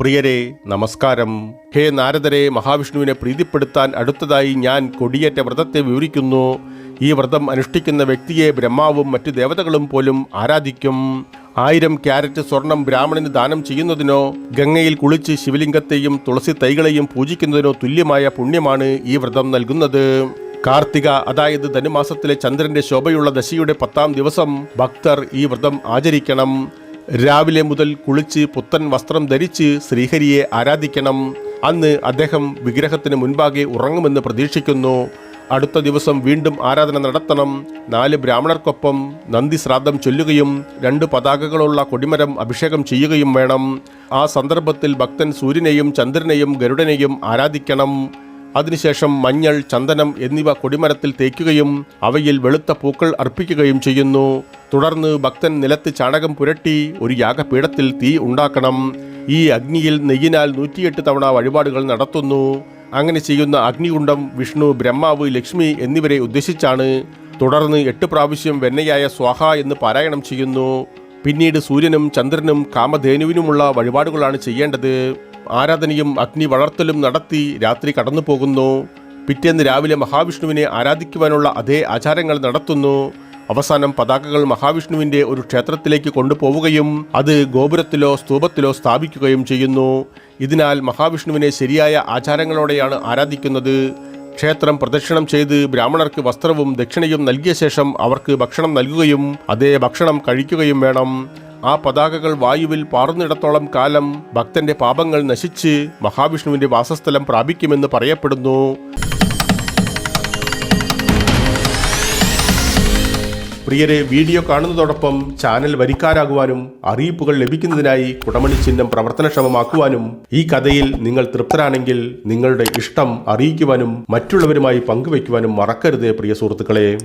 പ്രിയരെ നമസ്കാരം. ഹേ നാരദരെ മഹാവിഷ്ണുവിനെ പ്രീതിപ്പെടുത്താൻ അടുത്തതായി ഞാൻ കൊടിയേറ്റ വ്രതത്തെ വിവരിക്കുന്നു. ഈ വ്രതം അനുഷ്ഠിക്കുന്ന വ്യക്തിയെ ബ്രഹ്മാവും മറ്റു ദേവതകളും പോലും ആരാധിക്കും. ആയിരം ക്യാരറ്റ് സ്വർണം ബ്രാഹ്മണന് ദാനം ചെയ്യുന്നതിനോ ഗംഗയിൽ കുളിച്ച് ശിവലിംഗത്തെയും തുളസി തൈകളെയും പൂജിക്കുന്നതിനോ തുല്യമായ പുണ്യമാണ് ഈ വ്രതം നൽകുന്നത്. കാർത്തിക അതായത് ധനുമാസത്തിലെ ചന്ദ്രന്റെ ശോഭയുള്ള ദശയുടെ പത്താം ദിവസം ഭക്തർ ഈ വ്രതം ആചരിക്കണം. രാവിലെ മുതൽ കുളിച്ച് പുത്തൻ വസ്ത്രം ധരിച്ച് ശ്രീഹരിയെ ആരാധിക്കണം. അന്ന് അദ്ദേഹം വിഗ്രഹത്തിന് മുൻപാകെ ഉറങ്ങുമെന്ന് പ്രതീക്ഷിക്കുന്നു. അടുത്ത ദിവസം വീണ്ടും ആരാധന നടത്തണം. നാല് ബ്രാഹ്മണർക്കൊപ്പം നന്ദി ശ്രാദ്ധം ചൊല്ലുകയും രണ്ട് പതാകകളുള്ള കൊടിമരം അഭിഷേകം ചെയ്യുകയും വേണം. ആ സന്ദർഭത്തിൽ ഭക്തൻ സൂര്യനെയും ചന്ദ്രനെയും ഗരുഡനെയും ആരാധിക്കണം. അതിനുശേഷം മഞ്ഞൾ ചന്ദനം എന്നിവ കൊടിമരത്തിൽ തേക്കുകയും അവയിൽ വെളുത്ത പൂക്കൾ അർപ്പിക്കുകയും ചെയ്യുന്നു. തുടർന്ന് ഭക്തൻ നിലത്ത് ചാണകം പുരട്ടി ഒരു യാഗപീഠത്തിൽ തീ ഉണ്ടാക്കണം. ഈ അഗ്നിയിൽ നെയ്യിനാൽ നൂറ്റിയെട്ട് തവണ വഴിപാടുകൾ നടത്തുന്നു. അങ്ങനെ ചെയ്യുന്ന അഗ്നികുണ്ടം വിഷ്ണു ബ്രഹ്മാവ് ലക്ഷ്മി എന്നിവരെ ഉദ്ദേശിച്ചാണ്. തുടർന്ന് എട്ട് പ്രാവശ്യം വെണ്ണയായ സ്വാഹ എന്ന് പാരായണം ചെയ്യുന്നു. പിന്നീട് സൂര്യനും ചന്ദ്രനും കാമധേനുവിനുമുള്ള വഴിപാടുകളാണ് ചെയ്യേണ്ടത്. ആരാധനയും അഗ്നി വളർത്തലും നടത്തി രാത്രി കടന്നു പോകുന്നു. പിറ്റേന്ന് രാവിലെ മഹാവിഷ്ണുവിനെ ആരാധിക്കുവാനുള്ള അതേ ആചാരങ്ങൾ നടത്തുന്നു. അവസാനം പതാകകൾ മഹാവിഷ്ണുവിന്റെ ഒരു ക്ഷേത്രത്തിലേക്ക് കൊണ്ടുപോവുകയും അത് ഗോപുരത്തിലോ സ്തൂപത്തിലോ സ്ഥാപിക്കുകയും ചെയ്യുന്നു. ഇതിനാൽ മഹാവിഷ്ണുവിനെ ശരിയായ ആചാരങ്ങളോടെയാണ് ആരാധിക്കുന്നത്. ക്ഷേത്രം പ്രദക്ഷിണം ചെയ്ത് ബ്രാഹ്മണർക്ക് വസ്ത്രവും ദക്ഷിണയും നൽകിയ ശേഷം അവർക്ക് ഭക്ഷണം നൽകുകയും അതേ ഭക്ഷണം കഴിക്കുകയും വേണം. ആ പതാകകൾ വായുവിൽ പാറുന്നിടത്തോളം കാലം ഭക്തന്റെ പാപങ്ങൾ നശിച്ച് മഹാവിഷ്ണുവിന്റെ വാസസ്ഥലം പ്രാപിക്കുമെന്ന് പറയപ്പെടുന്നു. പ്രിയരെ വീഡിയോ കാണുന്നതോടൊപ്പം ചാനൽ വരിക്കാരാകുവാനും അറിയിപ്പുകൾ ലഭിക്കുന്നതിനായി കുടമണി ചിഹ്നം പ്രവർത്തനക്ഷമമാക്കുവാനും ഈ കഥയിൽ നിങ്ങൾ തൃപ്തരാണെങ്കിൽ നിങ്ങളുടെ ഇഷ്ടം അറിയിക്കുവാനും മറ്റുള്ളവരുമായി പങ്കുവയ്ക്കുവാനും മറക്കരുത് പ്രിയ സുഹൃത്തുക്കളെ.